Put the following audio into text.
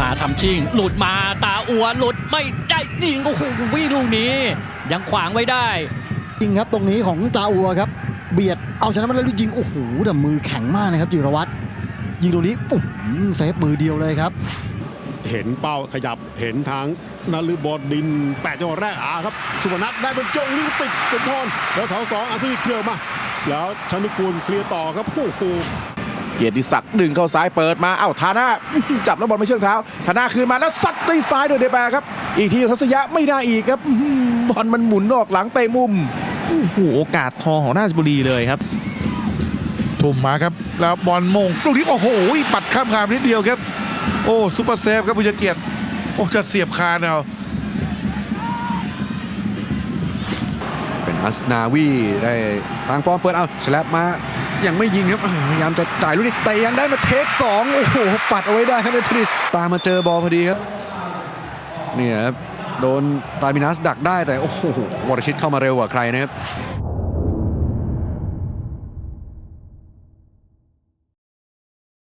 มาทำชิง หลุดมาตาอัวหลุดไม่ได้ยิงโอ้โหลูกนี้ ยังขวางไว้ได้ยิงครับตรงนี้ของจาอัวครับ เบียดเอาชนะมาแล้วยิงโอ้โหแต่มือแข็งมากนะครับจิรวัตรยิงตรงนี้ปุ๊บเซฟมือเดียวเลยครับ เห็นเป้าขยับเห็นทางนฤบดินแปดจังหวะแรกอาครับ สุพนัทได้บรรจงนี่ติดสมพรแล้วแถวสองอัศวินเคลียร์มา แล้วชนุกูลเคลียร์ต่อครับโอ้โห เกียรติศักดิ์ดึงเข้าซ้ายเปิดมาเอ้าทาน่าจับแล้วบอลไม่เชื่องเท้าทาน่าคืนมาแล้วซัดด้วยซ้ายโดยเดแบร์ครับ อีกทีทัศยะไม่ได้อีกครับอื้อหือบอลมันหมุนออกหลังเตะมุมโอ้โหโอกาสทองของราชบุรีเลยครับทุ่มมาครับ แล้วบอลมงลูกนี้โอ้โหปัดข้ามคามนิดเดียวครับ โอ้ซุปเปอร์เซฟครับบุญเกียรติโอ้จะเสียบคานเอาเป็นอัสนาวีได้ทางปอมเปิดเอาฉลับมา ยังไม่ยิงครับพยายามจะจ่ายลูกนี้แต่ยังได้มาเทคสองโอ้โหปัดเอาไว้ได้ครับเนทริสตามมาเจอบอลพอดีครับเนี่ยครับโดนตามินัสดักได้แต่โอ้โหวรชิตเข้ามาเร็วกว่าใครนะครับ